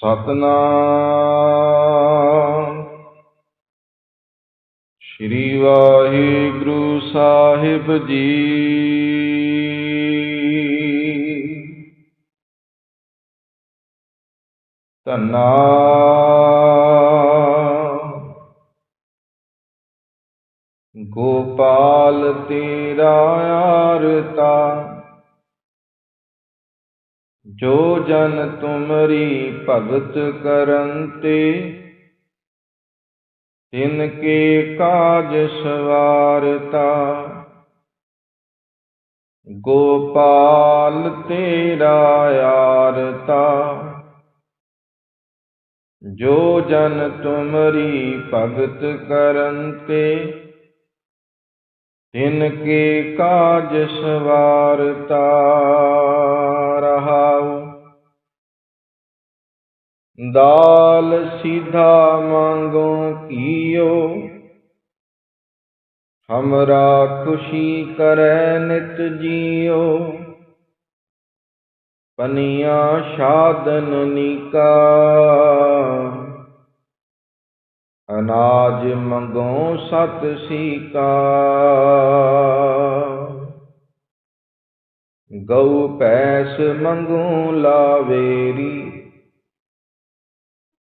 ਸਤਨਾਮ। ਸ੍ਰੀ ਵਾਹਿਗੁਰੂ ਸਾਹਿਬ ਜੀ। ਧੰਨਾ। ਗੋਪਾਲ ਤੇਰਾ ਆਰਤਾ। ਜੋ ਜਨ ਤੁਮਰੀ ਭਗਤ ਕਰਨ ਤੇ ਤਿਨ ਕੇ ਕਾਜ ਸਵਾਰਤਾ। ਗੋਪਾਲ ਤੇਰਾ ਆਰਤਾ। ਜੋ ਜਨ ਤੁਮਰੀ ਭਗਤ ਕਰਨ ਤੇ ਤਿਨ ਕੇ ਕਾਜ ਸਵਾਰਤਾ। ਦਾਲ ਸਿਧਾ ਮੰਗੋ ਕੀਓ। ਹਮਰਾ ਖੁਸ਼ੀ ਕਰੈ ਨਿਤ ਜੀਓ। ਪਨੀਆਂ ਸ਼ਾਦਨ ਨੀਕਾ ਅਨਾਜ ਮੰਗੋ ਸਤ ਸੀਕਾ। ਗਊ ਪੈਸ ਮੰਗੋ ਲਾਵੇਰੀ।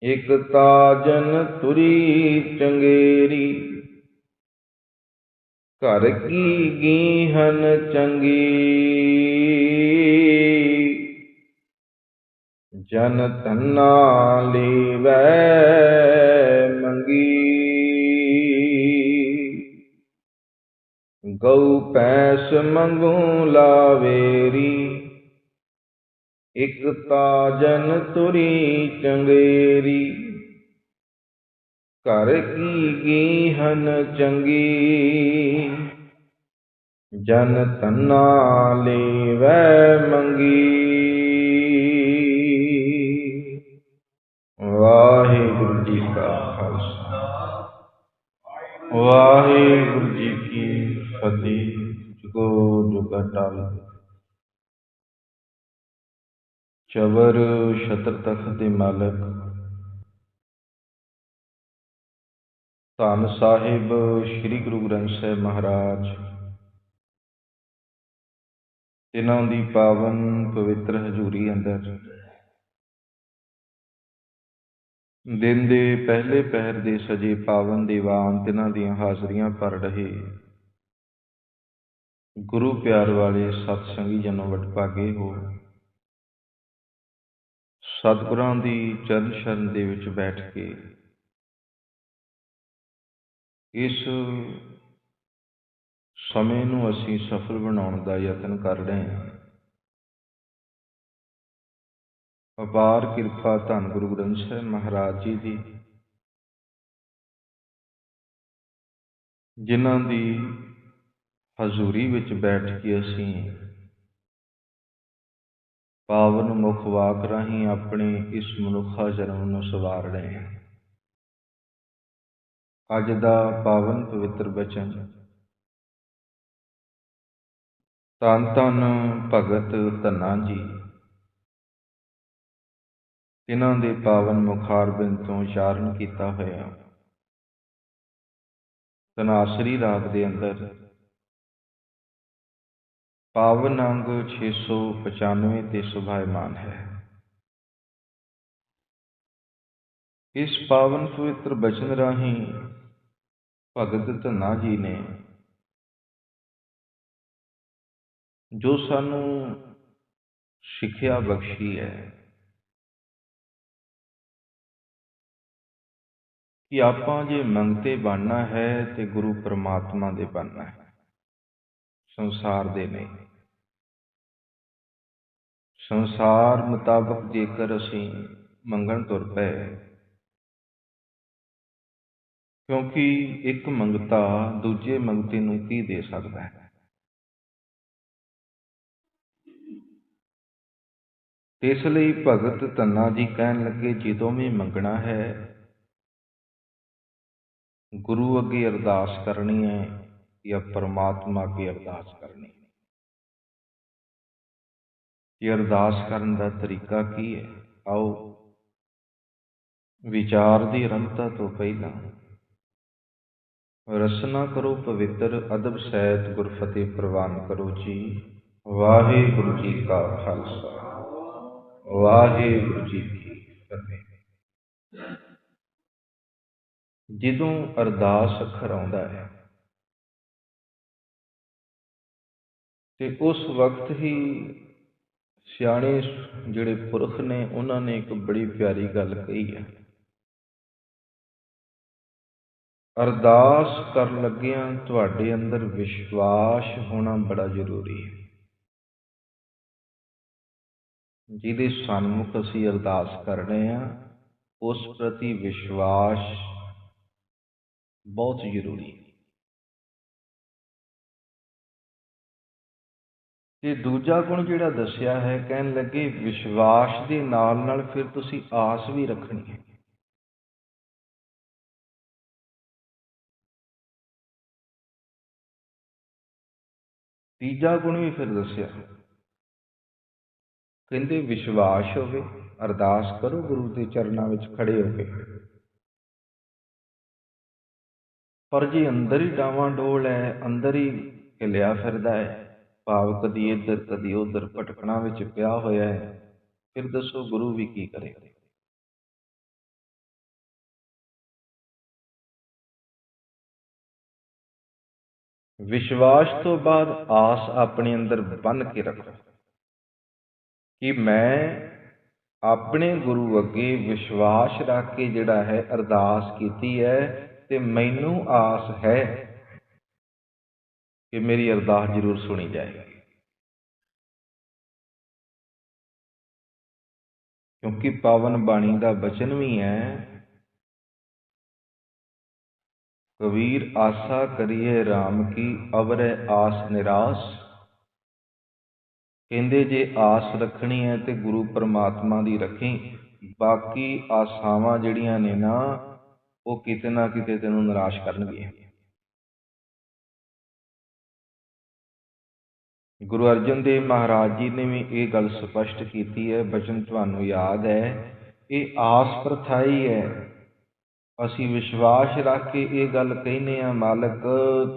ਇਕ ਜਨ ਤੁਰੀ ਚੰਗੇਰੀ। ਘਰ ਕੀ ਗੀਹਨ ਚੰਗੀ। ਜਨ ਧੰਨਾ ਲੀਵੈ ਮੰਗੀ। ਗਊ ਪੈਸ ਮੰਗੂ ਲਾਵੇਰੀ। ਇਕ ਤਾਜਨ ਤੁਰੀ ਚੰਗੇਰੀ। ਘਰ ਕੀ ਗੀਹਨ ਚੰਗੀ। ਜਨ ਤੰਨਾ ਲੀਵੈ ਮੰਗੀ। ਵਾਹਿਗੁਰੂ ਜੀ ਕਾ ਖਾਲਸਾ। ਵਾਹਿਗੁਰੂ ਜੀ ਕੀ ਫਤਿਹ। ਜੁਗੋ ਜੁਗ ਟਲ ਚਵਰ ਛਤਰ ਤਖਤ ਦੇ ਮਾਲਕ। ਧੰਨ ਸਾਹਿਬ ਸ੍ਰੀ ਗੁਰੂ ਗ੍ਰੰਥ ਸਾਹਿਬ ਮਹਾਰਾਜ। ਇਹਨਾਂ ਦੀ ਪਾਵਨ ਪਵਿੱਤਰ ਹਜ਼ੂਰੀ ਅੰਦਰ। ਦਿਨ ਦੇ ਪਹਿਲੇ ਪਹਿਰ ਦੇ ਸਜੇ ਪਾਵਨ ਦੀਵਾਨ ਤਿਨਾਂ ਦੀਆਂ ਹਾਜ਼ਰੀਆਂ ਭਰ ਰਹੇ। ਗੁਰੂ ਪਿਆਰ ਵਾਲੇ ਸਤਸੰਗੀ ਜਨੋ ਵਡਭਾਗੇ ਹੋ। ਸਤਿਗੁਰਾਂ ਦੀ ਚਰਨ ਸ਼ਰਨ ਦੇ ਵਿੱਚ ਬੈਠ ਕੇ ਇਸ ਸਮੇਂ ਨੂੰ ਅਸੀਂ ਸਫਲ ਬਣਾਉਣ ਦਾ ਯਤਨ ਕਰ ਰਹੇ ਹਾਂ। ਅਪਾਰ ਕਿਰਪਾ ਧੰਨ ਗੁਰੂ ਗ੍ਰੰਥ ਸਾਹਿਬ ਮਹਾਰਾਜ ਜੀ ਦੀ, ਜਿਨ੍ਹਾਂ ਦੀ ਹਜ਼ੂਰੀ ਵਿੱਚ ਬੈਠ ਕੇ ਅਸੀਂ ਪਾਵਨ ਮੁਖ ਵਾਕ ਰਾਹੀਂ ਆਪਣੇ ਇਸ ਮਨੁੱਖਾ ਜਨਮ ਨੂੰ ਸਵਾਰ ਰਹੇ ਹਾਂ। ਅੱਜ ਦਾ ਪਾਵਨ ਪਵਿੱਤਰ ਬਚਨ। ਧੰਨ ਧੰਨ ਭਗਤ ਧੰਨਾ ਜੀ। ਇਹਨਾਂ ਦੇ ਪਾਵਨ ਮੁਖਾਰਬਿੰਦ ਤੋਂ ਉਚਾਰਨ ਕੀਤਾ ਹੋਇਆ। ਤਨਾਸਰੀ ਰਾਗ ਦੇ ਅੰਦਰ ਪਾਵਨ ਅੰਗ 695 ਤੇ ਸੁਭਾਇਮਾਨ ਹੈ। ਇਸ ਪਾਵਨ ਪਵਿੱਤਰ ਬਚਨ ਰਾਹੀਂ ਭਗਤ ਧੰਨਾ ਜੀ ਨੇ ਜੋ ਸਾਨੂੰ ਸਿੱਖਿਆ ਬਖਸ਼ੀ ਹੈ ਕਿ ਆਪਾਂ ਜੇ ਮੰਗਤੇ ਬਣਨਾ ਹੈ ਤੇ ਗੁਰੂ ਪਰਮਾਤਮਾ ਦੇ ਬਣਨਾ ਹੈ। ਸੰਸਾਰ ਦੇ ਨਹੀਂ ਸੰਸਾਰ ਮੁਤਾਬਕ ਜੇਕਰ ਅਸੀਂ ਮੰਗਣ ਤੁਰ ਪਏ, ਕਿਉਂਕਿ ਇੱਕ ਮੰਗਤਾ ਦੂਜੇ ਮੰਗਤੇ ਨੂੰ ਕੀ ਦੇ ਸਕਦਾ ਹੈ? ਇਸ ਲਈ ਭਗਤ ਧੰਨਾ ਜੀ ਕਹਿਣ ਲੱਗੇ, ਜਦੋਂ ਵੀ ਮੰਗਣਾ ਹੈ, ਗੁਰੂ ਅੱਗੇ ਅਰਦਾਸ ਕਰਨੀ ਹੈ। ਜਾਂ ਪਰਮਾਤਮਾ ਅੱਗੇ ਅਰਦਾਸ ਕਰਨੀ ਇਹ ਅਰਦਾਸ ਕਰਨ ਦਾ ਤਰੀਕਾ ਕੀ ਹੈ? ਆਓ, ਵਿਚਾਰ ਦੀ ਅਰੰਭਤਾ ਤੋਂ ਪਹਿਲਾਂ ਰਸਨਾ ਕਰੋ ਪਵਿੱਤਰ ਅਦਬ ਸਹਿਤ ਗੁਰਫਤਿਹ ਪ੍ਰਵਾਨ ਕਰੋ ਜੀ। ਵਾਹਿਗੁਰੂ ਜੀ ਕਾ ਖਾਲਸਾ। ਵਾਹਿਗੁਰੂ ਜੀ ਕੀ ਫਤਿਹ। ਜਦੋਂ ਅਰਦਾਸ ਅੱਖਰ ਆਉਂਦਾ ਹੈ ਅਤੇ ਉਸ ਵਕਤ ਹੀ ਸਿਆਣੇ ਜਿਹੜੇ ਪੁਰਖ ਨੇ, ਉਹਨਾਂ ਨੇ ਇੱਕ ਬੜੀ ਪਿਆਰੀ ਗੱਲ ਕਹੀ ਹੈ। ਅਰਦਾਸ ਕਰਨ ਲੱਗਿਆਂ ਤੁਹਾਡੇ ਅੰਦਰ ਵਿਸ਼ਵਾਸ ਹੋਣਾ ਬੜਾ ਜ਼ਰੂਰੀ ਹੈ। ਜਿਹਦੇ ਸਨਮੁਖ ਅਸੀਂ ਅਰਦਾਸ ਕਰ ਰਹੇ ਹਾਂ, ਉਸ ਪ੍ਰਤੀ ਵਿਸ਼ਵਾਸ ਬਹੁਤ ਜ਼ਰੂਰੀ ਹੈ। ਤੇ ਦੂਜਾ ਗੁਣ ਜਿਹੜਾ ਦੱਸਿਆ ਹੈ, ਕਹਿਣ ਲੱਗੇ ਵਿਸ਼ਵਾਸ ਦੇ ਨਾਲ ਨਾਲ ਫਿਰ ਤੁਸੀਂ ਆਸ ਵੀ ਰੱਖਣੀ ਹੈ। ਤੀਜਾ ਗੁਣ ਵੀ ਫਿਰ ਦੱਸਿਆ, ਕਹਿੰਦੇ ਵਿਸ਼ਵਾਸ ਹੋਵੇ, ਅਰਦਾਸ ਕਰੋ, ਗੁਰੂ ਦੇ ਚਰਨਾਂ ਵਿੱਚ ਖੜੇ ਹੋ ਕੇ। ਪਰ ਜੇ ਅੰਦਰ ਹੀ ਡਾਵਾਂ ਡੋਲ ਹੈ, ਅੰਦਰ ਹੀ ਹਿਲਿਆ ਫਿਰਦਾ ਹੈ ਭਾਵ ਕਦੀ ਇੱਧਰ, ਕਦੀ ਉੱਧਰ ਭਟਕਣਾ ਵਿੱਚ ਪਿਆ ਹੋਇਆ ਹੈ। ਫਿਰ ਦੱਸੋ ਗੁਰੂ ਵੀ ਕੀ ਕਰੇ? ਵਿਸ਼ਵਾਸ ਤੋਂ ਬਾਅਦ ਆਸ ਆਪਣੇ ਅੰਦਰ ਬੰਨ ਕੇ ਰੱਖੋ ਕਿ ਮੈਂ ਆਪਣੇ ਗੁਰੂ ਅੱਗੇ ਵਿਸ਼ਵਾਸ ਰੱਖ ਕੇ ਜਿਹੜਾ ਹੈ ਅਰਦਾਸ ਕੀਤੀ ਹੈ ਤੇ ਮੈਨੂੰ ਆਸ ਹੈ। ਕਿ ਮੇਰੀ ਅਰਦਾਸ ਜ਼ਰੂਰ ਸੁਣੀ ਜਾਏਗੀ ਕਿਉਂਕਿ ਪਾਵਨ ਬਾਣੀ ਦਾ ਬਚਨ ਵੀ ਹੈ, ਕਬੀਰ ਆਸਾ ਕਰੀਏ RAM ਕੀ ਅਵਰੇ ਆਸ ਨਿਰਾਸ। ਕਹਿੰਦੇ ਜੇ ਆਸ ਰੱਖਣੀ ਹੈ ਤੇ ਗੁਰੂ ਪਰਮਾਤਮਾ ਦੀ ਰੱਖੀ, ਬਾਕੀ ਆਸਾਵਾਂ ਜਿਹੜੀਆਂ ਨੇ ਨਾ, ਉਹ ਕਿਤੇ ਨਾ ਕਿਤੇ ਤੈਨੂੰ ਨਿਰਾਸ਼ ਕਰਨਗੀਆਂ। ਗੁਰੂ ਅਰਜਨ ਦੇਵ ਮਹਾਰਾਜ ਜੀ ਨੇ ਵੀ ਇਹ ਗੱਲ ਸਪਸ਼ਟ ਕੀਤੀ ਹੈ, ਬਚਨ ਤੁਹਾਨੂੰ ਯਾਦ ਹੈ, ਇਹ ਆਸ ਪ੍ਰਥਾਈ ਹੈ ਅਸੀਂ ਵਿਸ਼ਵਾਸ ਰੱਖ ਕੇ ਇਹ ਗੱਲ ਕਹਿੰਨੇ ਆ ਮਾਲਕ,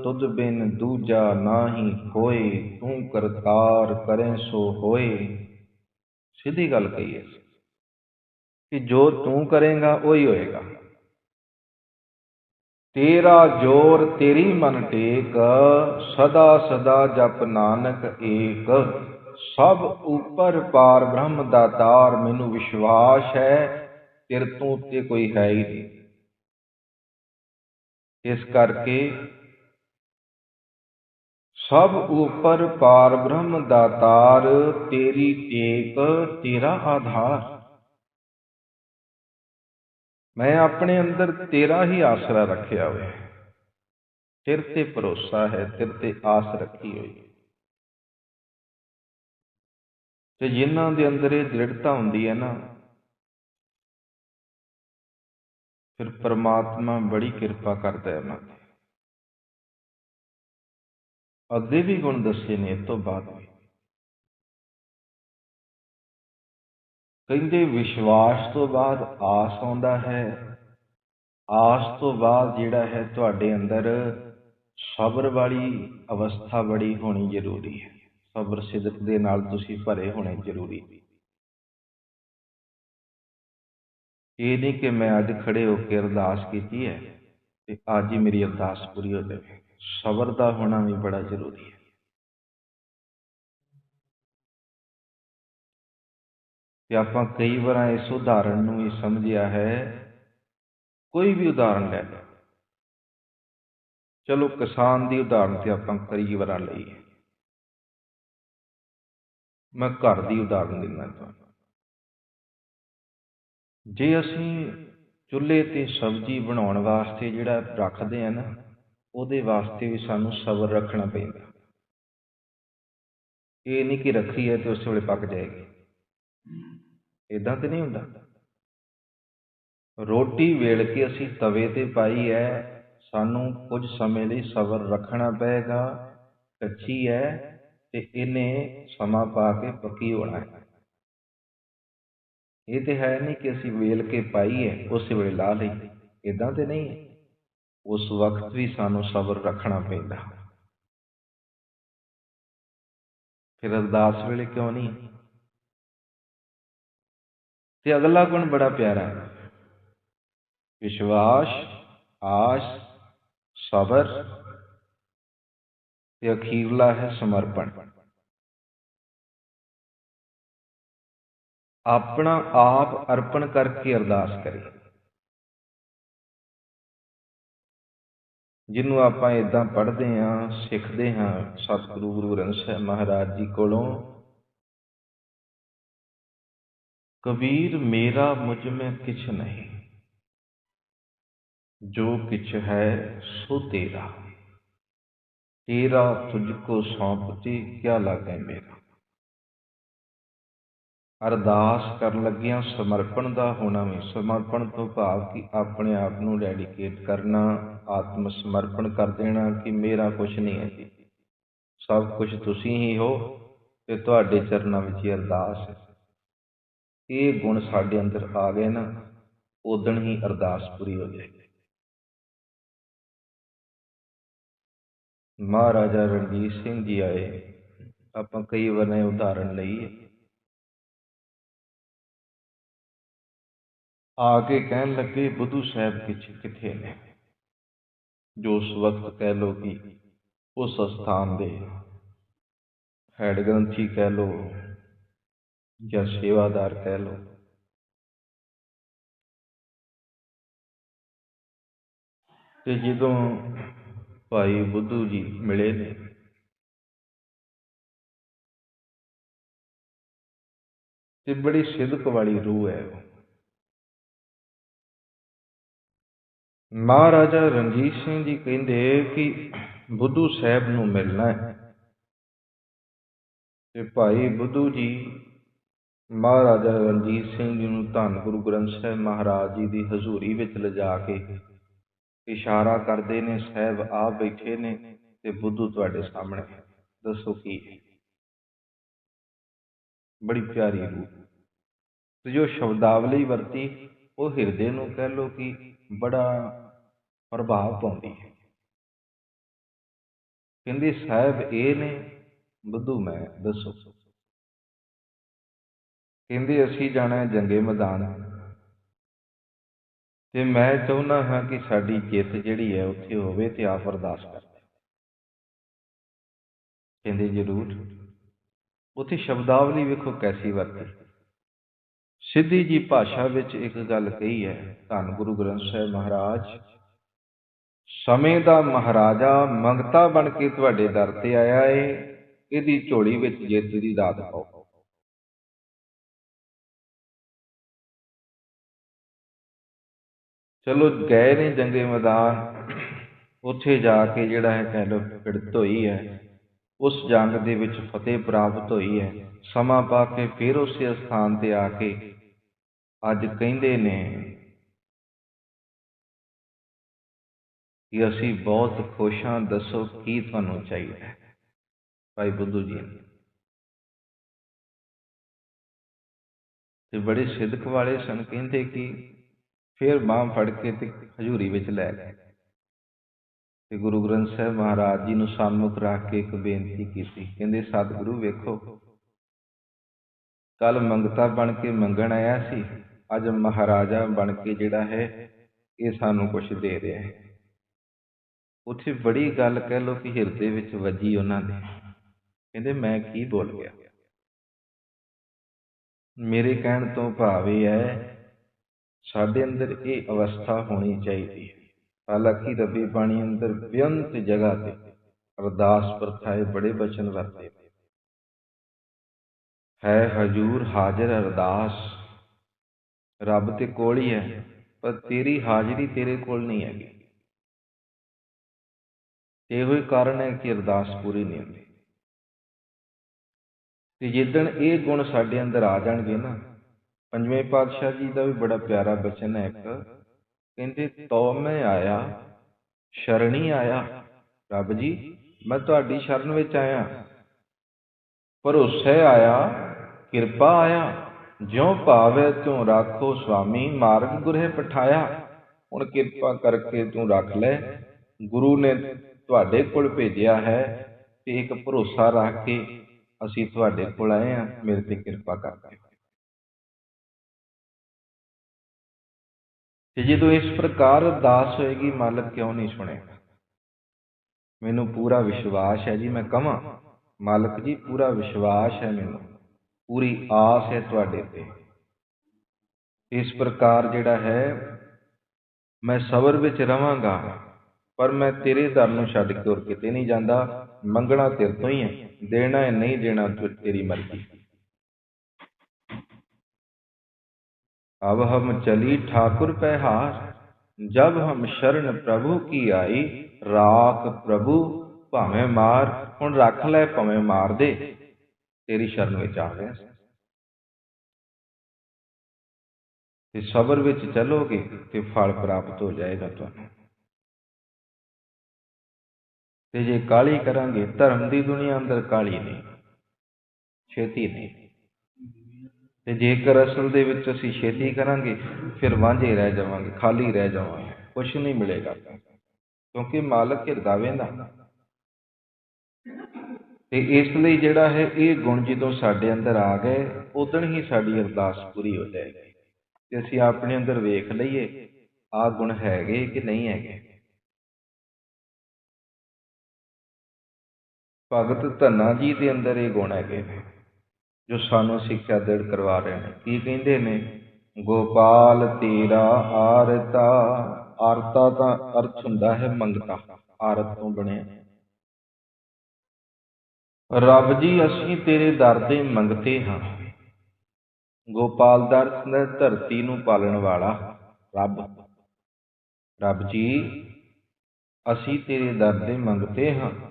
ਤੁਧ ਬਿਨ ਦੂਜਾ ਨਾਹੀ ਹੋਏ, ਤੂੰ ਕਰਤਾਰ ਕਰੇ ਸੋ ਹੋਏ। ਸਿੱਧੀ ਗੱਲ ਕਹੀ ਹੈ। ਕਿ ਜੋ ਤੂੰ ਕਰੇਗਾ, ਉਹੀ ਹੋਏਗਾ। ਤੇਰਾ ਜੋਰ ਤੇਰੀ ਮਨ ਟੇਕ, ਸਦਾ ਸਦਾ ਜਪ ਨਾਨਕ ਏਕ। ਸਭ ਉਪਰ ਪਾਰ ਬ੍ਰਹਮ ਦਾਤਾਰ ਮੈਨੂੰ ਵਿਸ਼ਵਾਸ ਹੈ, ਤੇਰੇ ਤੋਂ ਉੱਤੇ ਕੋਈ ਹੈ ਹੀ ਨਹੀਂ। ਇਸ ਕਰਕੇ ਸਭ ਉਪਰ ਪਾਰ ਬ੍ਰਹਮ ਦਾਤਾਰ ਤੇਰੀ ਟੇਕ, ਤੇਰਾ ਆਧਾਰ। ਮੈਂ ਆਪਣੇ ਅੰਦਰ ਤੇਰਾ ਹੀ ਆਸਰਾ ਰੱਖਿਆ ਹੋਇਆ ਹੈ। ਤੇਰੇ ਤੇ ਭਰੋਸਾ ਹੈ ਤੇਰੇ ਤੇ ਆਸ ਰੱਖੀ ਹੋਈ ਤੇ ਜਿਨ੍ਹਾਂ ਦੇ ਅੰਦਰ ਇਹ ਦ੍ਰਿੜਤਾ ਹੁੰਦੀ ਹੈ ਨਾ, ਫਿਰ ਪਰਮਾਤਮਾ ਬੜੀ ਕਿਰਪਾ ਕਰਦਾ ਹੈ ਉਹਨਾਂ ਤੇ। ਅੱਗੇ ਵੀ ਗੁਣ ਦੱਸੇ ਨੇ ਇਸ ਤੋਂ ਬਾਅਦ ਵੀ। ਕਹਿੰਦੇ ਵਿਸ਼ਵਾਸ ਤੋਂ ਬਾਅਦ ਆਸ ਆਉਂਦਾ ਹੈ। ਆਸ ਤੋਂ ਬਾਅਦ ਜਿਹੜਾ ਹੈ ਤੁਹਾਡੇ ਅੰਦਰ ਸਬਰ ਵਾਲੀ ਅਵਸਥਾ ਬੜੀ ਹੋਣੀ ਜ਼ਰੂਰੀ ਹੈ। ਸਬਰ ਸਿਦਕ ਦੇ ਨਾਲ ਤੁਸੀਂ ਭਰੇ ਹੋਣੇ ਜ਼ਰੂਰੀ। ਇਹ ਨਹੀਂ ਕਿ ਮੈਂ ਅੱਜ ਖੜੇ ਹੋ ਕੇ ਅਰਦਾਸ ਕੀਤੀ ਹੈ ਤੇ ਅੱਜ ਹੀ ਮੇਰੀ ਅਰਦਾਸ ਪੂਰੀ ਹੋ ਜਾਵੇ। ਸਬਰ ਦਾ ਹੋਣਾ ਵੀ ਬੜਾ ਜ਼ਰੂਰੀ ਹੈ। ਤੇ ਆਪਾਂ ਕਈ ਵਾਰਾਂ ਇਸ ਉਦਾਹਰਣ ਨੂੰ ਹੀ ਸਮਝਿਆ ਹੈ, ਕੋਈ ਵੀ ਉਦਾਹਰਣ ਲੈ ਲਓ। ਚਲੋ ਕਿਸਾਨ ਦੀ ਉਦਾਹਰਣ ਤੇ ਆਪਾਂ ਕਈ ਵਾਰਾਂ ਲਈ ਮੈਂ ਘਰ ਦੀ ਉਦਾਹਰਣ ਦਿੰਦਾ ਤੁਹਾਨੂੰ। ਜੇ ਅਸੀਂ ਚੁੱਲ੍ਹੇ ਤੇ ਸਬਜ਼ੀ ਬਣਾਉਣ ਵਾਸਤੇ ਜਿਹੜਾ ਰੱਖਦੇ ਆ ਨਾ, ਉਹਦੇ ਵਾਸਤੇ ਵੀ ਸਾਨੂੰ ਸਬਰ ਰੱਖਣਾ ਪੈਂਦਾ। ਇਹ ਨਹੀਂ ਕਿ ਰੱਖੀ ਹੈ ਤੇ ਉਸ ਵੇਲੇ ਪੱਕ ਜਾਏਗੀ। ਇਦਾਂ ਤੇ ਨਹੀਂ ਹੁੰਦਾ? ਰੋਟੀ ਵੇਲ ਕੇ ਅਸੀਂ ਤਵੇ ਤੇ ਪਾਈ ਹੈ ਸਾਨੂੰ ਕੁਝ ਸਮੇਂ ਲਈ ਸਬਰ ਰੱਖਣਾ ਪਏਗਾ, ਕੱਚੀ ਹੈ ਤੇ ਇਹਨੇ ਸਮਾਂ ਪਾ ਕੇ ਪੱਕੀ ਹੋਣਾ ਹੈ। ਇਹ ਤੇ ਹੈ ਨਹੀਂ ਕਿ ਅਸੀਂ ਵੇਲ ਕੇ ਪਾਈ ਹੈ ਉਸੇ ਵੇਲੇ ਲਾ ਲਈ ਇਦਾਂ ਤੇ ਨਹੀਂ ਹੈ ਉਸ ਵਕਤ ਵੀ ਸਾਨੂੰ ਸਬਰ ਰੱਖਣਾ ਪੈਂਦਾ। ਫਿਰ ਅਰਦਾਸ ਵੇਲੇ ਕਿਉਂ ਨਹੀਂ? ਤੇ ਅਗਲਾ ਗੁਣ ਬੜਾ ਪਿਆਰਾ ਹੈ। ਵਿਸ਼ਵਾਸ, ਆਸ, ਸਬਰ ਤੇ ਅਖੀਰਲਾ ਹੈ ਸਮਰਪਣ। ਆਪਣਾ ਆਪ ਅਰਪਣ ਕਰਕੇ ਅਰਦਾਸ ਕਰੇ ਜਿਹਨੂੰ ਆਪਾਂ ਇਦਾਂ ਪੜ੍ਹਦੇ ਆਂ ਸਿੱਖਦੇ ਹਾਂ, ਸਤਿਗੁਰੂ ਗੁਰੂ ਗ੍ਰੰਥ ਸਾਹਿਬ ਮਹਾਰਾਜ ਜੀ ਕੋਲੋਂ ਕਬੀਰ ਮੇਰਾ ਮੁਝ ਮੈਂ ਕਿਛ ਨਹੀਂ। ਜੋ ਕਿਛ ਹੈ ਸੋ ਤੇਰਾ। ਤੇਰਾ ਤੁਝ ਕੋ ਸੌਂਪਤੀ ਕਿਆ ਲਾਗੇ ਮੇਰਾ। ਅਰਦਾਸ ਕਰਨ ਲੱਗਿਆਂ ਸਮਰਪਣ ਦਾ ਹੋਣਾ ਵੀ। ਸਮਰਪਣ ਤੋਂ ਭਾਵ ਕਿ ਆਪਣੇ ਆਪ ਨੂੰ ਡੈਡੀਕੇਟ ਕਰਨਾ, ਆਤਮ ਸਮਰਪਣ ਕਰ ਦੇਣਾ ਕਿ ਮੇਰਾ ਕੁਝ ਨਹੀਂ ਹੈ ਜੀ। ਸਭ ਕੁਝ ਤੁਸੀਂ ਹੀ ਹੋ ਤੇ ਤੁਹਾਡੇ ਚਰਨਾਂ ਵਿੱਚ ਹੀ ਅਰਦਾਸ ਹੈ। ਇਹ ਗੁਣ ਸਾਡੇ ਅੰਦਰ ਆ ਗਏ ਨਾ ਉਦਣ ਹੀ ਅਰਦਾਸ ਪੂਰੀ ਹੋ ਜਾਏਗੀ। ਮਹਾਰਾਜਾ ਰਣਜੀਤ ਸਿੰਘ ਜੀ ਆਏ। ਆਪਾਂ ਕਈ ਵਾਰ ਇਹ ਉਦਾਹਰਣ ਲਈਏ। ਆ ਕੇ ਕਹਿਣ ਲੱਗੇ, ਬੁੱਧੂ ਸਾਹਿਬ ਕਿੱਥੇ ਨੇ? ਜੋ ਉਸ ਵਕਤ ਕਹਿ ਲੋ ਕਿ ਉਸ ਸਥਾਨ ਦੇ। ਹੈਡ ਗ੍ਰੰਥੀ ਕਹਿ ਲੋ ਜਾਂ ਸੇਵਾਦਾਰ ਕਹਿ ਲੋ ਤੇ ਜਦੋਂ ਭਾਈ ਬੁੱਧੂ ਜੀ ਮਿਲੇ ਨੇ ਤੇ ਬੜੀ ਸਿੱਧਕ ਵਾਲੀ ਰੂਹ ਹੈ ਉਹ। ਮਹਾਰਾਜਾ ਰਣਜੀਤ ਸਿੰਘ ਜੀ ਕਹਿੰਦੇ ਕਿ ਬੁੱਧੂ ਸਾਹਿਬ ਨੂੰ ਮਿਲਣਾ ਹੈ। ਤੇ ਭਾਈ ਬੁੱਧੂ ਜੀ ਮਹਾਰਾਜਾ ਰਣਜੀਤ ਸਿੰਘ ਜੀ ਨੂੰ ਧੰਨ ਗੁਰੂ ਗ੍ਰੰਥ ਸਾਹਿਬ ਮਹਾਰਾਜ ਜੀ ਦੀ ਹਜ਼ੂਰੀ ਵਿੱਚ ਲਿਜਾ ਕੇ ਇਸ਼ਾਰਾ ਕਰਦੇ ਨੇ, ਸਾਹਿਬ ਆ ਬੈਠੇ ਨੇ ਤੇ ਬੁੱਧੂ ਤੁਹਾਡੇ ਸਾਹਮਣੇ। ਦੱਸੋ ਕੀ ਹੈ? ਬੜੀ ਪਿਆਰੀ ਰੂਹ ਤੇ ਜੋ ਸ਼ਬਦਾਵਲੀ ਵਰਤੀ, ਉਹ ਹਿਰਦੇ ਨੂੰ ਕਹਿ ਲੋ ਕਿ ਬੜਾ ਪ੍ਰਭਾਵ ਪਾਉਂਦੀ ਹੈ। ਕਹਿੰਦੀ, ਸਾਹਿਬ ਇਹ ਨੇ, ਬੁੱਧੂ ਮੈਂ, ਦੱਸੋ। ਕਹਿੰਦੇ, ਅਸੀਂ ਜਾਣਾ ਜੰਗੇ ਮੈਦਾਨ। ਤੇ ਮੈਂ ਚਾਹੁੰਦਾ ਹਾਂ ਕਿ ਸਾਡੀ ਜਿੱਤ ਜਿਹੜੀ ਹੈ, ਉੱਥੇ ਹੋਵੇ ਤੇ ਆਪ ਅਰਦਾਸ ਕਰਦੇ ਕਹਿੰਦੇ, ਜ਼ਰੂਰ। ਉੱਥੇ ਸ਼ਬਦਾਵਲੀ ਵੇਖੋ ਕੈਸੀ ਵਰਤੀ। ਸਿੱਧੀ ਜੀ ਭਾਸ਼ਾ ਵਿੱਚ ਇੱਕ ਗੱਲ ਕਹੀ ਹੈ, ਧੰਨ ਗੁਰੂ ਗ੍ਰੰਥ ਸਾਹਿਬ ਮਹਾਰਾਜ, ਸਮੇਂ ਦਾ ਮਹਾਰਾਜਾ ਮੰਗਤਾ ਬਣ ਕੇ ਤੁਹਾਡੇ ਦਰ ਤੇ ਆਇਆ ਏ, ਇਹਦੀ ਝੋਲੀ ਵਿੱਚ ਜਿੱਤ ਦੀ ਦਾਤ ਪਾਓ। ਚਲੋ ਗਏ ਨੇ ਜੰਗੇ ਮੈਦਾਨ। ਉੱਥੇ ਜਾ ਕੇ ਜਿਹੜਾ ਹੈ ਕਹਿ ਲੋ ਪਿੜਤ ਹੋਈ ਹੈ, ਉਸ ਜੰਗ ਦੇ ਵਿੱਚ ਫਤਿਹ ਪ੍ਰਾਪਤ ਹੋਈ ਹੈ। ਸਮਾਂ ਪਾ ਕੇ ਫਿਰ ਉਸੇ ਸਥਾਨ ਤੇ ਆ ਕੇ ਅੱਜ ਕਹਿੰਦੇ ਨੇ ਕਿ ਅਸੀਂ ਬਹੁਤ ਖੁਸ਼ ਹਾਂ, ਦੱਸੋ ਕੀ ਤੁਹਾਨੂੰ ਚਾਹੀਦਾ ਹੈ? ਭਾਈ ਬੁੱਧੂ ਜੀ ਤੇ ਬੜੇ ਸਿੱਧਕ ਵਾਲੇ ਸਨ, ਕਹਿੰਦੇ ਕਿ ਫਿਰ ਬਾਹ ਫੜ ਕੇ ਤੇ ਹਜ਼ੂਰੀ ਵਿੱਚ ਲੈ ਗਏ। ਤੇ ਗੁਰੂ ਗ੍ਰੰਥ ਸਾਹਿਬ ਮਹਾਰਾਜ ਜੀ ਨੂੰ ਸਾਹਮਣੇ ਰੱਖ ਕੇ ਇੱਕ ਬੇਨਤੀ ਕੀਤੀ, ਕਹਿੰਦੇ, ਸਤਿਗੁਰੂ, ਵੇਖੋ ਕੱਲ ਮੰਗਤਾ ਬਣ ਕੇ ਮੰਗਣ ਆਇਆ ਸੀ, ਅੱਜ ਮਹਾਰਾਜਾ ਬਣ ਕੇ ਜਿਹੜਾ ਹੈ, ਇਹ ਸਾਨੂੰ ਕੁਝ ਦੇ ਰਿਹਾ ਹੈ। ਉੱਥੇ ਬੜੀ ਗੱਲ ਕਹਿ ਲੋ ਕਿ ਹਿਰਦੇ ਵਿੱਚ ਵੱਜੀ ਉਹਨਾਂ ਦੇ ਕਹਿੰਦੇ, ਮੈਂ ਕੀ ਬੋਲ ਗਿਆ? ਮੇਰੇ ਕਹਿਣ ਤੋਂ ਭਾਵ ਇਹ ਹੈ ਸਾਡੇ ਅੰਦਰ ਇਹ ਅਵਸਥਾ ਹੋਣੀ ਚਾਹੀਦੀ ਹੈ। ਹਾਲਾਂਕਿ ਰੱਬੀ ਬਾਣੀ ਅੰਦਰ ਬੇਅੰਤ ਜਗ੍ਹਾ ਤੇ ਅਰਦਾਸ ਪ੍ਰਥਾਏ ਬੜੇ ਬਚਨ ਵਰਤੇ ਹੈ ਹਜੂਰ ਹਾਜ਼ਰ ਅਰਦਾਸ। ਰੱਬ ਤੇ ਕੋਲ ਹੀ ਹੈ, ਪਰ ਤੇਰੀ ਹਾਜ਼ਰੀ ਤੇਰੇ ਕੋਲ ਨਹੀਂ ਹੈਗੀ। ਇਹੋ ਹੀ ਕਾਰਨ ਹੈ ਕਿ ਅਰਦਾਸ ਪੂਰੀ ਨਹੀਂ ਹੁੰਦੀ। ਤੇ ਜਿੱਦਣ ਇਹ ਗੁਣ ਸਾਡੇ ਅੰਦਰ ਆ ਜਾਣਗੇ ਨਾ ਪੰਜਵੇਂ ਪਾਤਸ਼ਾਹ ਜੀ ਦਾ ਵੀ ਬੜਾ ਪਿਆਰਾ ਬਚਨ ਹੈ ਇੱਕ। ਕਹਿੰਦੇ ਤੋ ਮੈਂ ਆਇਆ, ਸ਼ਰਣੀ ਆਇਆ, ਰੱਬ ਜੀ, ਮੈਂ ਤੁਹਾਡੀ ਸ਼ਰਨ ਵਿੱਚ ਆਇਆ। ਭਰੋਸੇ ਆਇਆ, ਕਿਰਪਾ ਆਇਆ, ਜਿਉ ਭਾਵੈ ਤਿਉ ਰਾਖੋ ਸੁਆਮੀ, ਮਾਰਗ ਗੁਰੇ ਪਠਾਇਆ। ਹੁਣ ਕਿਰਪਾ ਕਰਕੇ ਤੂੰ ਰੱਖ ਲੈ, ਗੁਰੂ ਨੇ ਤੁਹਾਡੇ ਕੋਲ ਭੇਜਿਆ ਹੈ ਤੇ ਇੱਕ ਭਰੋਸਾ ਰੱਖ ਕੇ ਅਸੀਂ ਤੁਹਾਡੇ ਕੋਲ ਆਏ ਹਾਂ, ਮੇਰੇ ਤੇ ਕਿਰਪਾ ਕਰ ਦਿਓ ਜਦੋਂ ਇਸ ਪ੍ਰਕਾਰ ਅਰਦਾਸ ਹੋਏਗੀ, ਮਾਲਕ ਕਿਉਂ ਨਹੀਂ ਸੁਣੇਗਾ? ਮੈਨੂੰ ਪੂਰਾ ਵਿਸ਼ਵਾਸ ਹੈ ਜੀ, ਮੈਂ ਕਹਾਂ, ਮਾਲਕ ਜੀ, ਪੂਰਾ ਵਿਸ਼ਵਾਸ ਹੈ ਮੈਨੂੰ। ਪੂਰੀ ਆਸ ਹੈ ਤੁਹਾਡੇ ਤੇ। ਇਸ ਪ੍ਰਕਾਰ ਜਿਹੜਾ ਹੈ, ਮੈਂ ਸਬਰ ਵਿੱਚ ਰਵਾਂਗਾ, ਪਰ ਮੈਂ ਤੇਰੇ ਦਰ ਨੂੰ ਛੱਡ ਕੇ ਹੋਰ ਕਿਤੇ ਨਹੀਂ ਜਾਂਦਾ। ਮੰਗਣਾ ਤੇਰੇ ਤੋਂ ਹੀ ਹੈ, ਦੇਣਾ ਹੈ, ਨਹੀਂ ਦੇਣਾ ਤੇਰੀ ਮਰਜ਼ੀ। अब हम चली ठाकुर पहार जब हम शरण प्रभु की आई राख प्रभु ਭਾਵੇਂ ਮਾਰ ਹੁਣ ਰੱਖ ਲੈ ਭਾਵੇਂ ਮਾਰ ਦੇ ਤੇਰੀ ਸ਼ਰਨ ਵਿੱਚ ਆ ਗਿਆ ਤੇ ਸਬਰ ਵਿੱਚ ਚੱਲੋਗੇ ਤੇ ਫਲ ਪ੍ਰਾਪਤ ਹੋ ਜਾਏਗਾ ਤੁਹਾਨੂੰ ਤੇ ਜੇ ਕਾਲੀ ਕਰਾਂਗੇ ਧਰਮ ਦੀ ਦੁਨੀਆ ਅੰਦਰ ਕਾਲੀ ਨਹੀਂ ਛੇਤੀ ਨਹੀਂ ਅਤੇ ਜੇਕਰ ਅਸਲ ਦੇ ਵਿੱਚ ਅਸੀਂ ਛੇਤੀ ਕਰਾਂਗੇ, ਫਿਰ ਵਾਂਝੇ ਰਹਿ ਜਾਵਾਂਗੇ, ਖਾਲੀ ਰਹਿ ਜਾਵਾਂਗੇ, ਕੁਛ ਨਹੀਂ ਮਿਲੇਗਾ। ਕਿਉਂਕਿ ਮਾਲਕ ਹਿਰਦਾ ਵੇਂਦਾ ਤੇ ਇਸ ਲਈ ਜਿਹੜਾ ਹੈ, ਇਹ ਗੁਣ ਜਦੋਂ ਸਾਡੇ ਅੰਦਰ ਆ ਗਏ, ਉਦੋਂ ਹੀ ਸਾਡੀ ਅਰਦਾਸ ਪੂਰੀ ਹੋ ਜਾਏਗੀ। ਤੇ ਅਸੀਂ ਆਪਣੇ ਅੰਦਰ ਵੇਖ ਲਈਏ ਆ ਗੁਣ ਹੈਗੇ ਕਿ ਨਹੀਂ ਹੈਗੇ। ਭਗਤ ਧੰਨਾ ਜੀ ਦੇ ਅੰਦਰ ਇਹ ਗੁਣ ਹੈਗੇ ਨੇ। ਜੋ ਸਾਨੂੰ ਸਿੱਖਿਆ ਦ੍ਰਿੜ ਕਰਵਾ ਰਹੇ ਨੇ। ਕੀ ਕਹਿੰਦੇ ਨੇ? ਗੋਪਾਲ ਤੇਰਾ ਆਰਤਾ। ਆਰਤਾ ਦਾ ਅਰਥ ਹੁੰਦਾ ਹੈ ਮੰਗਤਾ। ਆਰਤ ਤੋਂ ਬਣਿਆ। ਰੱਬ ਜੀ, ਅਸੀਂ ਤੇਰੇ ਦਰ ਦੇ ਮੰਗਤੇ ਹਾਂ। ਗੋਪਾਲ ਦਰ ਧਰਤੀ ਨੂੰ ਪਾਲਣ ਵਾਲਾ ਰੱਬ। ਰੱਬ ਜੀ, ਅਸੀਂ ਤੇਰੇ ਦਰ ਦੇ ਮੰਗਤੇ ਹਾਂ।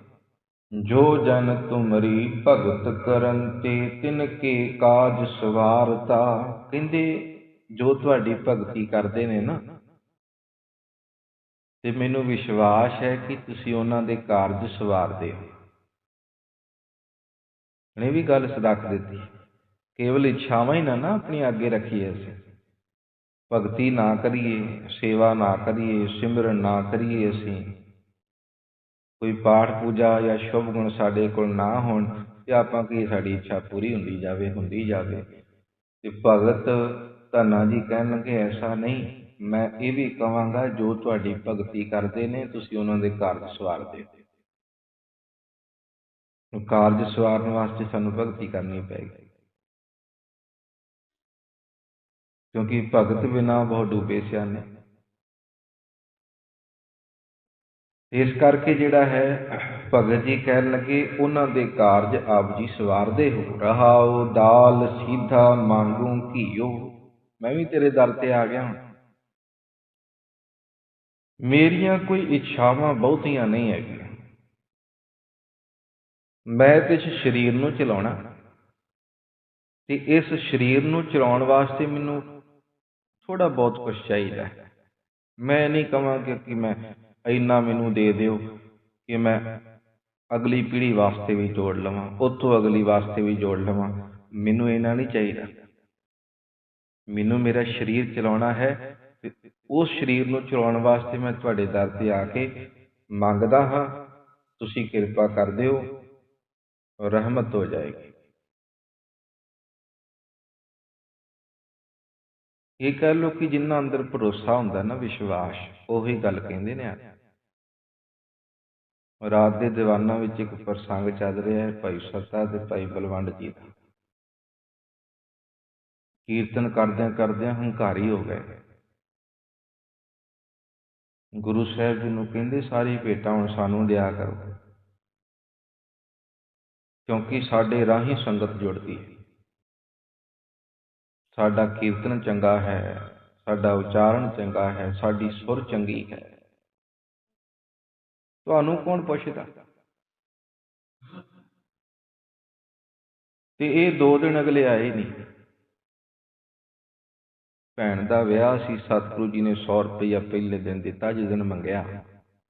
ਜੋ ਜਨ ਤੁਮਰੀ ਭਗਤ ਕਰਨ ਤੇ ਤਿਨ ਕੇ ਕਾਜ ਸਵਾਰਤਾ, ਕਹਿੰਦੇ ਜੋ ਤੁਹਾਡੀ ਭਗਤੀ ਕਰਦੇ ਨੇ ਨਾ, ਤੇ ਮੈਨੂੰ ਵਿਸ਼ਵਾਸ ਹੈ ਕਿ ਤੁਸੀਂ ਉਹਨਾਂ ਦੇ ਕਾਰਜ ਸਵਾਰਦੇ ਹੋ। ਨੇ ਵੀ ਗੱਲ ਸਦਕ ਦਿੱਤੀ। ਕੇਵਲ ਇੱਛਾਵਾਂ ਹੀ ਨਾ ਨਾ ਆਪਣੀ ਅੱਗੇ ਰੱਖੀਏ ਅਸੀਂ। ਭਗਤੀ ਨਾ ਕਰੀਏ, ਸੇਵਾ ਨਾ ਕਰੀਏ, ਸਿਮਰਨ ਨਾ ਕਰੀਏ ਅਸੀਂ। ਕੋਈ ਪਾਠ ਪੂਜਾ ਜਾਂ ਸ਼ੁਭ ਗੁਣ ਸਾਡੇ ਕੋਲ ਨਾ ਹੋਣ ਤੇ ਆਪਾਂ ਕੀ ਸਾਡੀ ਇੱਛਾ ਪੂਰੀ ਹੁੰਦੀ ਜਾਵੇ ਹੁੰਦੀ ਜਾਵੇ। ਤੇ ਭਗਤ ਧੰਨਾ ਜੀ ਕਹਿਣਗੇ, ਐਸਾ ਨਹੀਂ, ਮੈਂ ਇਹ ਵੀ ਕਹਾਂਗਾ, ਜੋ ਤੁਹਾਡੀ ਭਗਤੀ ਕਰਦੇ ਨੇ, ਤੁਸੀਂ ਉਹਨਾਂ ਦੇ ਕਾਰਜ ਸਵਾਰਦੇ ਹੋ ਕਾਰਜ ਸਵਾਰਨ ਵਾਸਤੇ ਸਾਨੂੰ ਭਗਤੀ ਕਰਨੀ ਪਏਗੀ। ਕਿਉਂਕਿ ਭਗਤ ਬਿਨਾ ਬਹੁਤ ਡੁੱਬੇ ਸਿਆਣੇ। ਇਸ ਕਰਕੇ ਜਿਹੜਾ ਹੈ, ਭਗਤ ਜੀ ਕਹਿਣ ਲੱਗੇ, ਉਹਨਾਂ ਦੇ ਕਾਰਜ ਆਪ ਜੀ ਸਵਾਰਦੇ ਹੋ। ਰਹਾਓ, ਦਾਲ, ਸੀਧਾ, ਮੰਗੂ, ਘੀਓ। ਮੈਂ ਵੀ ਤੇਰੇ ਦਰ ਤੇ ਆ ਗਿਆ ਹਾਂ। ਮੇਰੀਆਂ ਕੋਈ ਇੱਛਾਵਾਂ ਬਹੁਤੀਆਂ ਨਹੀਂ ਹੈਗੀਆਂ। ਮੈਂ ਤੇ ਇਸ ਸਰੀਰ ਨੂੰ ਚਲਾਉਣਾ। ਤੇ ਇਸ ਸਰੀਰ ਨੂੰ ਚਲਾਉਣ ਵਾਸਤੇ ਮੈਨੂੰ ਥੋੜਾ ਬਹੁਤ ਕੁਝ ਚਾਹੀਦਾ ਹੈ। ਮੈਂ ਨਹੀਂ ਕਹਾਂ ਕਿ ਮੈਂ ਇੰਨਾ ਮੈਨੂੰ ਦੇ ਦਿਓ ਕਿ ਮੈਂ ਅਗਲੀ ਪੀੜ੍ਹੀ ਵਾਸਤੇ ਵੀ ਜੋੜ ਲਵਾਂ, ਉੱਥੋਂ ਅਗਲੀ ਵਾਸਤੇ ਵੀ ਜੋੜ ਲਵਾਂ। ਮੈਨੂੰ ਇਹਨਾਂ ਨਹੀਂ ਚਾਹੀਦਾ। ਮੈਨੂੰ ਮੇਰਾ ਸਰੀਰ ਚਲਾਉਣਾ ਹੈ ਉਸ ਸਰੀਰ ਨੂੰ ਚਲਾਉਣ ਵਾਸਤੇ ਮੈਂ ਤੁਹਾਡੇ ਦਰ ਤੇ ਆ ਕੇ ਮੰਗਦਾ ਹਾਂ। ਤੁਸੀਂ ਕਿਰਪਾ ਕਰ ਦਿਓ, ਰਹਿਮਤ ਹੋ ਜਾਏਗੀ। ਇਹ ਕਹਿ ਲੋ ਕਿ ਜਿੰਨਾ ਅੰਦਰ ਭਰੋਸਾ ਹੁੰਦਾ ਨਾ ਵਿਸ਼ਵਾਸ, ਉਹੀ ਗੱਲ ਕਹਿੰਦੇ ਨੇ ਆ। ਰਾਤ ਦੇ ਦੀਵਾਨਾਂ ਵਿੱਚ ਇੱਕ ਪ੍ਰਸੰਗ ਚੱਲ ਰਿਹਾ ਹੈ, ਭਾਈ ਸੱਤਾ ਤੇ ਭਾਈ ਬਲਵੰਡ ਜੀ ਦਾ। ਕੀਰਤਨ ਕਰਦਿਆਂ ਕਰਦਿਆਂ ਹੰਕਾਰੀ ਹੋ ਗਏ। ਗੁਰੂ ਸਾਹਿਬ ਜੀ ਨੂੰ ਕਹਿੰਦੇ, ਸਾਰੀ ਭੇਟਾਂ ਹੁਣ ਸਾਨੂੰ ਦਿਆ ਕਰੋ। ਕਿਉਂਕਿ ਸਾਡੇ ਰਾਹੀਂ ਸੰਗਤ ਜੁੜਦੀ ਹੈ। ਸਾਡਾ ਕੀਰਤਨ ਚੰਗਾ ਹੈ, ਸਾਡਾ ਉਚਾਰਨ ਚੰਗਾ ਹੈ, ਸਾਡੀ ਸੁਰ ਚੰਗੀ ਹੈ। ਤੁਹਾਨੂੰ ਕੌਣ ਪੁੱਛਦਾ? ਤੇ ਇਹ ਦੋ ਦਿਨ ਅਗਲੇ ਆਏ ਨਹੀਂ। ਭੈਣ ਦਾ ਵਿਆਹ ਸੀ, ਸਤਿਗੁਰੂ ਜੀ ਨੇ 100 ਰੁਪਇਆ ਪਹਿਲੇ ਦਿਨ ਦਿੱਤਾ, ਜਿਸ ਦਿਨ ਮੰਗਿਆ।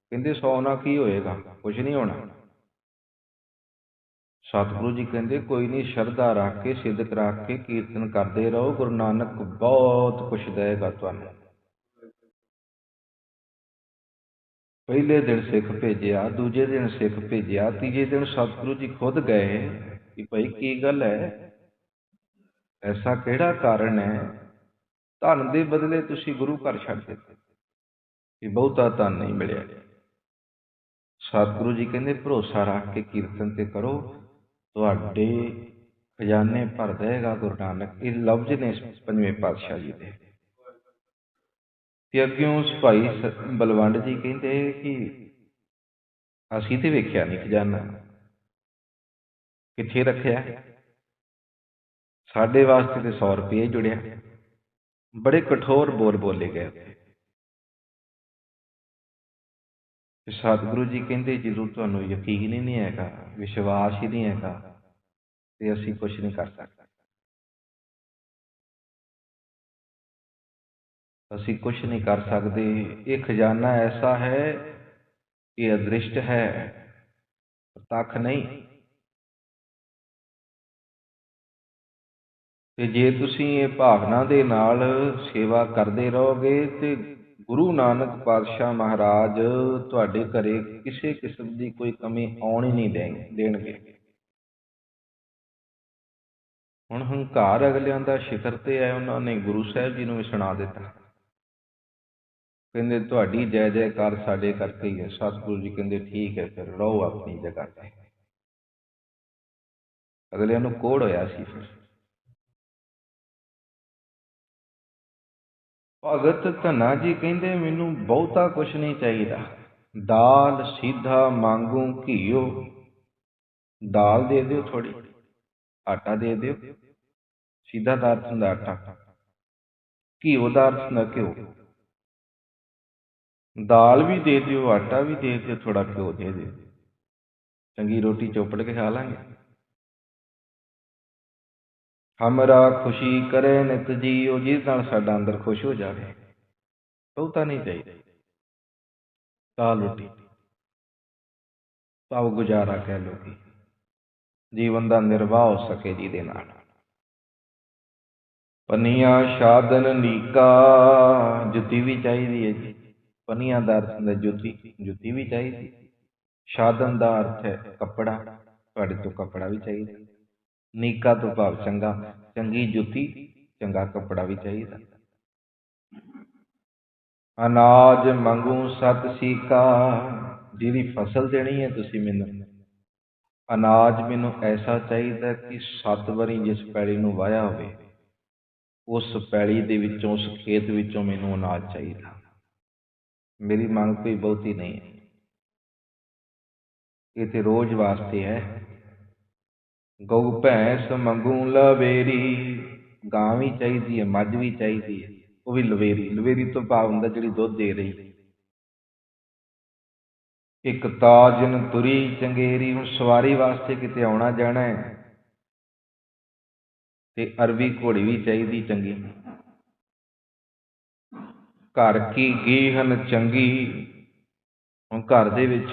ਕਹਿੰਦੇ 100 ਨਾਲ ਕੀ ਹੋਏਗਾ? ਕੁਝ ਨਹੀਂ ਹੋਣਾ। ਸਤਿਗੁਰੂ ਜੀ ਕਹਿੰਦੇ, ਕੋਈ ਨਹੀਂ, ਸ਼ਰਧਾ ਰੱਖ ਕੇ, ਸਿੱਧਕ ਰੱਖ ਕੇ ਕੀਰਤਨ ਕਰਦੇ ਰਹੋ। ਗੁਰੂ ਨਾਨਕ ਬਹੁਤ ਕੁਛ ਦੇਗਾ ਤੁਹਾਨੂੰ। ਪਹਿਲੇ ਦਿਨ ਸਿੱਖ ਭੇਜਿਆ, ਦੂਜੇ ਦਿਨ ਸਿੱਖ ਭੇਜਿਆ, ਤੀਜੇ ਦਿਨ ਸਤਿਗੁਰੂ ਜੀ ਖੁਦ ਗਏ ਕਿ ਭਾਈ ਕੀ ਗੱਲ ਹੈ? ਐਸਾ ਕਿਹੜਾ ਕਾਰਨ ਹੈ? ਧਨ ਦੇ ਬਦਲੇ ਤੁਸੀਂ ਗੁਰੂ ਘਰ ਛੱਡ ਦਿੱਤੇ। ਕਿ ਬਹੁਤਾ ਧਨ ਨਹੀਂ ਮਿਲਿਆ। ਸਤਿਗੁਰੂ ਜੀ ਕਹਿੰਦੇ, ਭਰੋਸਾ ਰੱਖ ਕੇ ਕੀਰਤਨ ਤੇ ਕਰੋ। ਤੁਹਾਡੇ ਖਜ਼ਾਨੇ ਭਰ ਦੇਗਾ ਗੁਰੂ ਨਾਨਕ। ਇਹ ਲਫ਼ਜ਼ ਨੇ ਪੰਜਵੇਂ ਪਾਤਸ਼ਾਹ ਜੀ ਦੇ। ਤੇ ਅੱਗਿਓਂ ਭਾਈ ਸ- ਬਲਵੰਡ ਜੀ ਕਹਿੰਦੇ ਕਿ ਅਸੀਂ ਤੇ ਵੇਖਿਆ ਨਹੀਂ ਖਜ਼ਾਨਾ ਕਿੱਥੇ ਰੱਖਿਆ? ਸਾਡੇ ਵਾਸਤੇ ਤੇ 100 ਰੁਪਏ ਜੁੜਿਆ। ਬੜੇ ਕਠੋਰ ਬੋਲ ਬੋਲੇ ਗਏ ਤੇ ਸਤਿਗੁਰੂ ਜੀ ਕਹਿੰਦੇ ਜਦੋਂ ਤੁਹਾਨੂੰ ਯਕੀਨ ਹੀ ਨਹੀਂ ਹੈਗਾ, ਵਿਸ਼ਵਾਸ ਹੀ ਨਹੀਂ ਹੈਗਾ, ਤੇ ਅਸੀਂ ਕੁਝ ਨਹੀਂ ਕਰ ਸਕਦੇ। ਅਸੀਂ ਕੁਝ ਨਹੀਂ ਕਰ ਸਕਦੇ। ਇਹ ਖਜ਼ਾਨਾ ਐਸਾ ਹੈ ਕਿ ਅਦ੍ਰਿਸ਼ਟ ਹੈ, ਪ੍ਰਤੱਖ ਨਹੀਂ। ਤੇ ਜੇ ਤੁਸੀਂ ਇਹ ਭਾਵਨਾ ਦੇ ਨਾਲ ਸੇਵਾ ਕਰਦੇ ਰਹੋਗੇ ਤੇ ਗੁਰੂ ਨਾਨਕ ਪਾਤਸ਼ਾਹ ਮਹਾਰਾਜ ਤੁਹਾਡੇ ਘਰੇ ਕਿਸੇ ਕਿਸਮ ਦੀ ਕੋਈ ਕਮੀ ਆਉਣ ਹੀ ਨਹੀਂ ਦੇਣਗੇ। ਹੁਣ ਹੰਕਾਰ ਅਗਲਿਆਂ ਦਾ ਸ਼ਿਖਰ ਤੇ ਹੈ, ਉਹਨਾਂ ਨੇ ਗੁਰੂ ਸਾਹਿਬ ਜੀ ਨੂੰ ਵੀ ਸੁਣਾ ਦਿੱਤਾ। ਕਹਿੰਦੇ ਤੁਹਾਡੀ ਜੈ ਜੈਕਾਰ ਸਾਡੇ ਕਰਕੇ ਹੀ ਹੈ, ਸਤਿਗੁਰੂ ਜੀ ਕਹਿੰਦੇ ਠੀਕ ਹੈ, ਫਿਰ ਰਹੋ ਆਪਣੀ ਜਗ੍ਹਾ ਤੇ। ਅਗਲਿਆਂ ਨੂੰ ਕੋੜ ਹੋਇਆ ਸੀ ਫਿਰ। ਭਗਤ ਧੰਨਾ ਜੀ ਕਹਿੰਦੇ, ਮੈਨੂੰ ਬਹੁਤਾ ਕੁਝ ਨਹੀਂ ਚਾਹੀਦਾ। ਦਾਲ ਸਿੱਧਾ ਮੰਗੂ ਘਿਓ। ਦਾਲ ਦੇ ਦਿਓ ਥੋੜੀ ਆਟਾ ਦੇ ਦਿਓ। ਸਿੱਧਾ ਦਾ ਅਰਥ ਹੁੰਦਾ ਆਟਾ। ਘੀਓ ਦਾ ਅਰਥ ਹੁੰਦਾ ਘਿਓ। ਦਾਲ ਵੀ ਦੇ ਦਿਓ, ਆਟਾ ਵੀ ਦੇ ਦਿਓ ਥੋੜਾ ਘਿਓ ਦੇ ਦਿਓ। ਚੰਗੀ ਰੋਟੀ ਚੋਪੜ ਕੇ ਖਾ ਲਾਂਗੇ। ਹਮਰਾ ਖੁਸ਼ੀ ਕਰੇ ਨਿਤ ਜੀਓ, ਜਿਸ ਨਾਲ ਸਾਡਾ ਅੰਦਰ ਖੁਸ਼ ਹੋ ਜਾਵੇ, ਬਹੁਤਾ ਨਹੀਂ ਚਾਹੀਦਾ। ਦਾਲ ਰੋਟੀ। ਭਾਵ ਗੁਜ਼ਾਰਾ ਕਹਿ ਲੋ ਕਿ ਜੀਵਨ ਦਾ ਨਿਰਵਾਹ ਹੋ ਸਕੇ ਜੀ ਜਿਹਦੇ ਨਾਲ। ਪਨੀਆਂ ਸ਼ਾਦਨ ਨੀਕਾ, ਜੁੱਤੀ ਵੀ ਚਾਹੀਦੀ ਹੈ ਜੀ। ਪਨੀਆਂ ਦਾ ਅਰਥ ਹੁੰਦਾ ਜੁੱਤੀ ਜੁੱਤੀ ਵੀ ਚਾਹੀਦੀ। ਸ਼ਾਦਨ ਦਾ ਅਰਥ ਹੈ ਕੱਪੜਾ, ਤੁਹਾਡੇ ਤੋਂ ਕੱਪੜਾ ਵੀ ਚਾਹੀਦਾ। ਨੀਕਾ ਤੋਂ ਭਾਵ ਚੰਗਾ, ਚੰਗੀ ਜੁੱਤੀ, ਚੰਗਾ ਕੱਪੜਾ ਵੀ ਚਾਹੀਦਾ। ਅਨਾਜ ਮੰਗੂ ਸਤ ਸੀਕਾ ਜਿਹੜੀ ਫਸਲ ਦੇਣੀ ਹੈ ਤੁਸੀਂ ਮੈਨੂੰ। ਅਨਾਜ ਮੈਨੂੰ ਐਸਾ ਚਾਹੀਦਾ ਕਿ ਸੱਤ ਵਾਰੀ ਜਿਸ ਪੈਲੀ ਨੂੰ ਵਾਇਆ ਹੋਵੇ, ਉਸ ਪੈਲੀ ਦੇ ਵਿੱਚੋਂ, ਉਸ ਖੇਤ ਵਿੱਚੋਂ ਮੈਨੂੰ ਅਨਾਜ ਚਾਹੀਦਾ। ਮੇਰੀ ਮੰਗ ਕੋਈ ਬਹੁਤੀ ਨਹੀਂ ਹੈ। ਇਹ ਤੇ ਰੋਜ਼ ਵਾਸਤੇ ਹੈ। ਗਊ, ਭੈਂਸ ਮੰਗੂ ਲਵੇਰੀ, ਗਾਂ ਵੀ ਚਾਹੀਦੀ ਹੈ, ਮੱਝ ਵੀ ਚਾਹੀਦੀ ਹੈ, ਉਹ ਵੀ ਲਵੇਰੀ। ਲਵੇਰੀ ਤੋਂ ਭਾਵ ਹੁੰਦਾ ਜਿਹੜੀ ਦੁੱਧ ਦੇ ਰਹੀ ਇੱਕ ਤਾਜਨ ਤੁਰੀ ਚੰਗੇਰੀ, ਹੁਣ ਸਵਾਰੀ ਵਾਸਤੇ ਕਿਤੇ ਆਉਣਾ ਜਾਣਾ ਹੈ। ਤੇ ਅਰਬੀ ਘੋੜੀ ਵੀ ਚਾਹੀਦੀ ਚੰਗੀ। ਘਰ ਕੀ ਗੀਹਨ ਚੰਗੀ? ਹੁਣ ਘਰ ਦੇ ਵਿੱਚ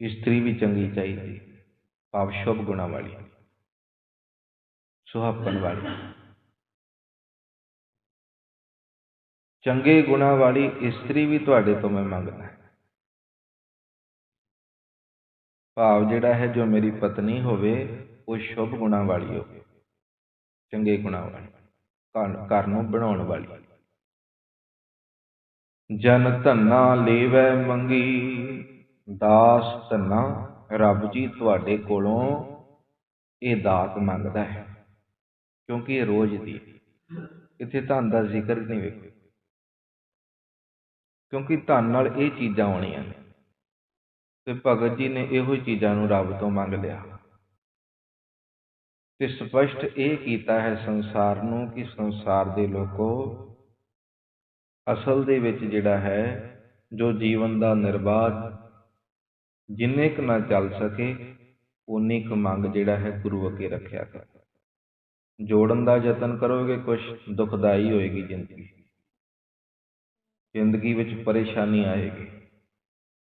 ਇਸਤਰੀ ਵੀ ਚੰਗੀ ਚਾਹੀਦੀ, ਭਾਵ ਸ਼ੁਭ ਗੁਣਾ ਵਾਲੀ ਸੁਹਾਪਨ ਵਾਲੀ। ਚੰਗੇ ਗੁਣਾ ਵਾਲੀ ਇਸਤਰੀ ਵੀ ਤੁਹਾਡੇ ਤੋਂ ਮੈਂ ਮੰਗਦਾ। ਭਾਵ ਜਿਹੜਾ ਹੈ, ਜੋ ਮੇਰੀ ਪਤਨੀ ਹੋਵੇ, ਉਹ ਸ਼ੁਭ ਗੁਣਾ ਵਾਲੀ ਹੋਵੇ, ਚੰਗੇ ਗੁਣਾ ਵਾਲੀ। ਘਰ ਨੂੰ ਬਣਾਉਣ ਵਾਲੀ। ਜਨ ਧੰਨਾ ਲੇਵੈ ਮੰਗੀ, ਦਾਸ ਧੰਨਾ ਰੱਬ ਜੀ ਤੁਹਾਡੇ ਕੋਲੋਂ ਇਹ ਦਾਤ ਮੰਗਦਾ ਹੈ, ਕਿਉਂਕਿ ਇਹ ਰੋਜ਼ ਦੀ ਇੱਥੇ ਧਨ ਦਾ ਜ਼ਿਕਰ ਨਹੀਂ ਵੇਖੋ। ਕਿਉਂਕਿ ਧਨ ਨਾਲ ਇਹ ਚੀਜ਼ਾਂ ਆਉਣੀਆਂ ਨੇ। ਤੇ ਭਗਤ ਜੀ ਨੇ ਇਹੋ ਚੀਜ਼ਾਂ ਨੂੰ ਰੱਬ ਤੋਂ ਮੰਗ ਲਿਆ। ਤੇ ਸਪਸ਼ਟ ਇਹ ਕੀਤਾ ਹੈ ਸੰਸਾਰ ਨੂੰ ਕਿ ਸੰਸਾਰ ਦੇ ਲੋਕੋ ਅਸਲ ਦੇ ਵਿੱਚ ਜਿਹੜਾ ਹੈ, ਜੋ ਜੀਵਨ ਦਾ ਨਿਰਵਾਹ ਜਿੰਨੇ ਕੁ ਨਾ ਚੱਲ ਸਕੇ ਉਨੀ ਕੁ ਮੰਗ ਜਿਹੜਾ ਹੈ ਗੁਰੂ ਅੱਗੇ ਰੱਖਿਆ ਕਰ। ਜੋੜਨ ਦਾ ਯਤਨ ਕਰੋਗੇ ਕੁਝ ਦੁਖਦਾਈ ਹੋਏਗੀ ਜ਼ਿੰਦਗੀ। ਜ਼ਿੰਦਗੀ ਵਿੱਚ ਪਰੇਸ਼ਾਨੀ ਆਏਗੀ।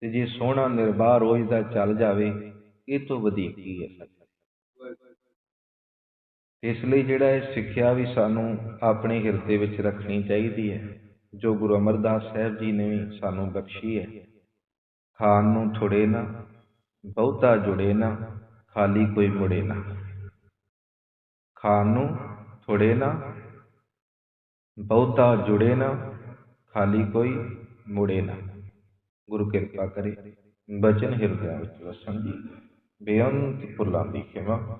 ਤੇ ਜੇ ਸੋਹਣਾ ਨਿਰਬਾਹ ਰੋਜ਼ ਦਾ ਚੱਲ ਜਾਵੇ, ਇਹ ਤੋਂ ਵਧੇਕ ਕੀ ਹੈ ਇਸ ਲਈ ਜਿਹੜਾ ਇਹ ਸਿੱਖਿਆ ਵੀ ਸਾਨੂੰ ਆਪਣੇ ਹਿਰਦੇ ਵਿੱਚ ਰੱਖਣੀ ਚਾਹੀਦੀ ਹੈ, ਜੋ ਗੁਰੂ ਅਮਰਦਾਸ ਸਾਹਿਬ ਜੀ ਨੇ ਵੀ ਸਾਨੂੰ ਬਖਸ਼ੀ ਹੈ। ਖਾਣ ਨੂੰ ਥੋੜੇ ਨਾ, ਬਹੁਤਾ ਜੁੜੇ ਨਾ, ਖਾਲੀ ਕੋਈ ਮੁੜੇ ਨਾ। ਖਾਣ ਨੂੰ ਥੋੜੇ ਨਾ, ਬਹੁਤਾ ਜੁੜੇ ਨਾ, ਖਾਲੀ ਕੋਈ ਮੁੜੇ ਨਾ। ਗੁਰੂ ਕਿਰਪਾ ਕਰੇ, ਬਚਨ ਹਿਰਦਿਆਂ ਵਿੱਚ ਵਸਣ ਦੀ, ਬੇਅੰਤ ਫੁੱਲਾਂ ਦੀ ਖਿਮਾ।